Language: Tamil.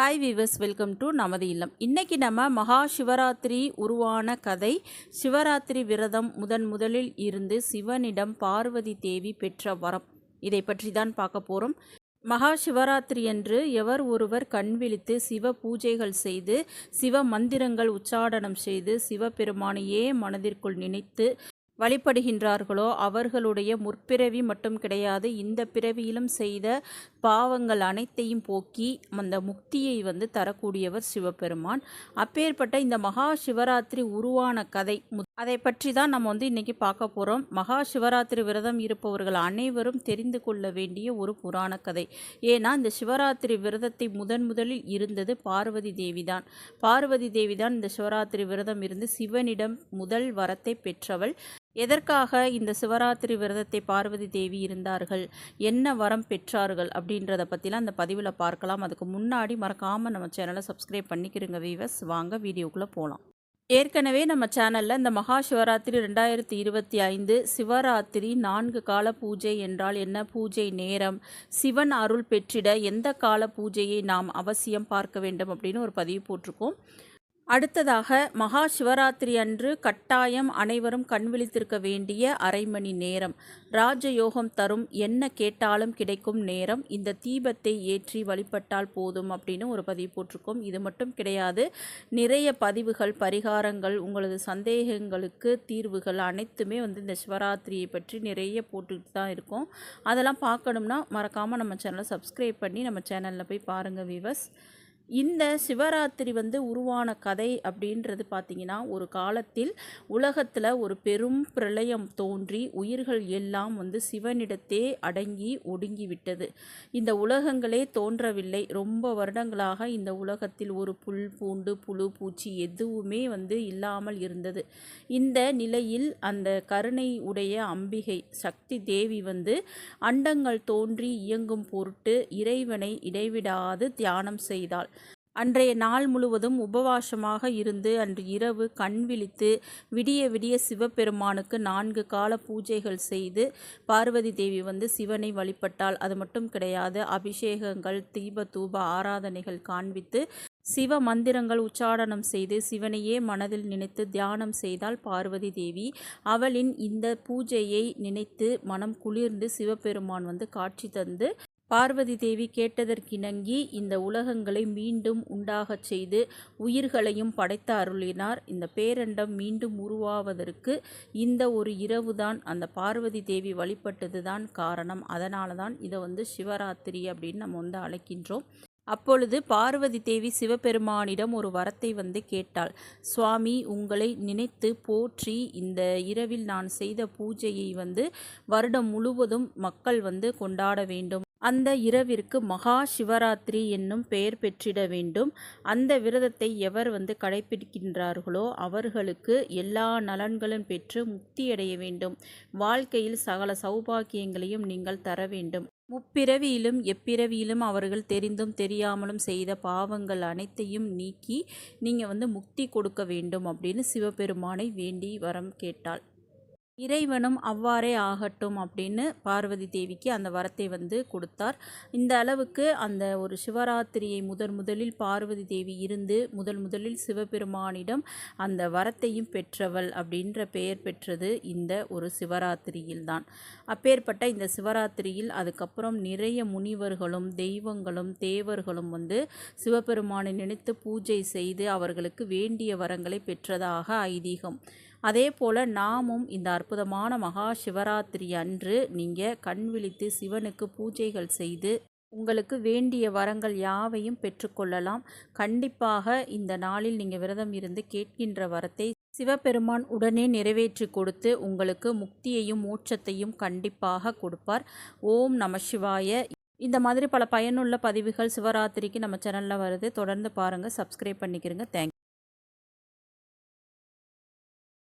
ஹாய் வீவர்ஸ் வெல்கம் டு நமது இல்லம். இன்றைக்கி நம்ம மகா சிவராத்திரி உருவான கதை சிவராத்திரி விரதம் முதன் முதலில் இருந்து சிவனிடம் பார்வதி தேவி பெற்ற வரம். இதை பற்றி தான் பார்க்க போகிறோம் மகா சிவராத்திரி அன்று எவர் ஒருவர் கண் விழித்து சிவ பூஜைகள் செய்து சிவ மந்திரங்கள் உச்சாடனம் செய்து சிவபெருமானையே மனதிற்குள் நினைத்து வழிபடுகின்றார்களோ அவர்களுடைய முற்பிறவி மட்டும் கிடையாது இந்த பிறவியிலும் செய்த பாவங்கள் அனைத்தையும் போக்கி அந்த முக்தியை வந்து தரக்கூடியவர் சிவபெருமான். அப்பேற்பட்ட இந்த மகா சிவராத்திரி உருவான கதை அதை பற்றி தான் நம்ம வந்து இன்றைக்கி பார்க்க போகிறோம் மகா சிவராத்திரி விரதம் இருப்பவர்கள் அனைவரும் தெரிந்து கொள்ள வேண்டிய ஒரு புராண கதை. ஏன்னா இந்த சிவராத்திரி விரதத்தை முதன் முதலில் இருந்தது பார்வதி தேவி தான் பார்வதி தேவி தான் இந்த சிவராத்திரி விரதம் இருந்து சிவனிடம் முதல் வரத்தை பெற்றவள். எதற்காக இந்த சிவராத்திரி விரதத்தை பார்வதி தேவி இருந்தார்கள்? என்ன வரம் பெற்றார்கள்? அப்படின்றத பற்றிலாம் அந்த பதிவில் பார்க்கலாம். அதுக்கு முன்னாடி மறக்காமல் நம்ம சேனலை சப்ஸ்கிரைப் பண்ணிக்கிறோங்க வீவர்ஸ் வாங்க வீடியோக்குள்ளே போகலாம் ஏற்கனவே நம்ம சேனலில் இந்த மகா சிவராத்திரி ரெண்டாயிரத்தி இருபத்தி ஐந்து சிவராத்திரி நான்கு கால பூஜை என்றால் என்ன? பூஜை நேரம். சிவன் அருள் பெற்றிட எந்த கால பூஜையை நாம் அவசியம் பார்க்க வேண்டும் அப்படின்னு ஒரு பதிவு போட்டிருக்கோம். அடுத்ததாக மகா சிவராத்திரி அன்று கட்டாயம் அனைவரும் கண் விழித்திருக்க வேண்டிய அரை மணி நேரம். ராஜயோகம் தரும் என்ன கேட்டாலும் கிடைக்கும் நேரம். இந்த தீபத்தை ஏற்றி வழிபட்டால் போதும் அப்படின்னு ஒரு பதிவு போட்டிருக்கோம். இது மட்டும் கிடையாது. நிறைய பதிவுகள் பரிகாரங்கள் உங்களது சந்தேகங்களுக்கு தீர்வுகள் அனைத்துமே வந்து இந்த சிவராத்திரியை பற்றி நிறைய போட்டுக்கிட்டு தான் இருக்கும். அதெல்லாம் பார்க்கணும்னா மறக்காமல் நம்ம சேனலை சப்ஸ்கிரைப் பண்ணி நம்ம சேனலில் போய் பாருங்கள் வீவர்ஸ் இந்த சிவராத்திரி வந்து உருவான கதை அப்படின்றது பார்த்திங்கன்னா ஒரு காலத்தில் உலகத்தில் ஒரு பெரும் பிரளயம் தோன்றி உயிர்கள் எல்லாம் வந்து சிவனிடத்தே அடங்கி ஒடுங்கி விட்டது இந்த உலகங்களே தோன்றவில்லை. ரொம்ப வருடங்களாக இந்த உலகத்தில் ஒரு புல் பூண்டு புழு பூச்சி எதுவுமே வந்து இல்லாமல் இருந்தது. இந்த நிலையில் அந்த கருணை உடைய அம்பிகை சக்தி தேவி வந்து அண்டங்கள் தோன்றி இயங்கும் பொருட்டு இறைவனை இடைவிடாது தியானம் செய்தாள். அன்றைய நாள் முழுவதும் உபவாசமாக இருந்து அன்று இரவு கண் விழித்து விடிய விடிய சிவபெருமானுக்கு நான்கு கால பூஜைகள் செய்து பார்வதி தேவி வந்து சிவனை வழிபட்டால் அது மட்டும் கிடையாது அபிஷேகங்கள் தீப தூப ஆராதனைகள் காண்பித்து சிவ மந்திரங்கள் உச்சாடனம் செய்து சிவனையே மனதில் நினைத்து தியானம் செய்தால் பார்வதி தேவி அவளின் இந்த பூஜையை நினைத்து மனம் குளிர்ந்து சிவபெருமான் வந்து காட்சி தந்து பார்வதி தேவி கேட்டதற்கிணங்கி இந்த உலகங்களை மீண்டும் உண்டாகச் செய்து உயிர்களையும் படைத்து அருளினார். இந்த பேரண்டம் மீண்டும் உருவாவதற்கு இந்த ஒரு இரவுதான் அந்த பார்வதி தேவி வழிபட்டது தான் காரணம். அதனால தான் இதை வந்து சிவராத்திரி அப்படின்னு நம்ம வந்து அழைக்கின்றோம். அப்பொழுது பார்வதி தேவி சிவபெருமானிடம் ஒரு வரத்தை வந்து கேட்டாள். சுவாமி உங்களை நினைத்து போற்றி இந்த இரவில் நான் செய்த பூஜையை வந்து வருடம் முழுவதும் மக்கள் வந்து கொண்டாட வேண்டும். அந்த இரவிற்கு மகா சிவராத்திரி என்னும் பெயர் பெற்றிட வேண்டும். அந்த விரதத்தை எவர் வந்து கடைபிடிக்கின்றார்களோ அவர்களுக்கு எல்லா நலன்களும் பெற்று முக்தியடைய வேண்டும். வாழ்க்கையில் சகல சௌபாக்கியங்களையும் நீங்கள் தர வேண்டும். முப்பிறவியிலும் எப்பிறவியிலும் அவர்கள் தெரிந்தும் தெரியாமலும் செய்த பாவங்கள் அனைத்தையும் நீக்கி நீங்கள் வந்து முக்தி கொடுக்க வேண்டும் அப்படின்னு சிவபெருமானை வேண்டி வரம் கேட்டாள். இறைவனும் அவ்வாறே ஆகட்டும் அப்படின்னு பார்வதி தேவிக்கு அந்த வரத்தை வந்து கொடுத்தார். இந்த அளவுக்கு அந்த ஒரு சிவராத்திரியை முதன் முதலில் பார்வதி தேவி இருந்து முதல் முதலில் சிவபெருமானிடம் அந்த வரத்தையும் பெற்றவள் அப்படின்ற பெயர் பெற்றது இந்த ஒரு சிவராத்திரியில் தான். அப்பேற்பட்ட இந்த சிவராத்திரியில் அதுக்கப்புறம் நிறைய முனிவர்களும் தெய்வங்களும் தேவர்களும் வந்து சிவபெருமானை நினைத்து பூஜை செய்து அவர்களுக்கு வேண்டிய வரங்களை பெற்றதாக ஐதீகம். அதே போல் நாமும் இந்த அற்புதமான மகா சிவராத்திரி அன்று நீங்கள் கண் விழித்து சிவனுக்கு பூஜைகள் செய்து உங்களுக்கு வேண்டிய வரங்கள் யாவையும் பெற்றுக்கொள்ளலாம். கண்டிப்பாக இந்த நாளில் நீங்கள் விரதம் இருந்து கேட்கின்ற வரத்தை சிவபெருமான் உடனே நிறைவேற்றி கொடுத்து உங்களுக்கு முக்தியையும் மோட்சத்தையும் கண்டிப்பாக கொடுப்பார். ஓம் நம சிவாய. இந்த மாதிரி பல பயனுள்ள பதிவுகள் சிவராத்திரிக்கு நம்ம சேனலில் வருது. தொடர்ந்து பாருங்கள் சப்ஸ்கிரைப் பண்ணிக்கிறங்க. தேங்க்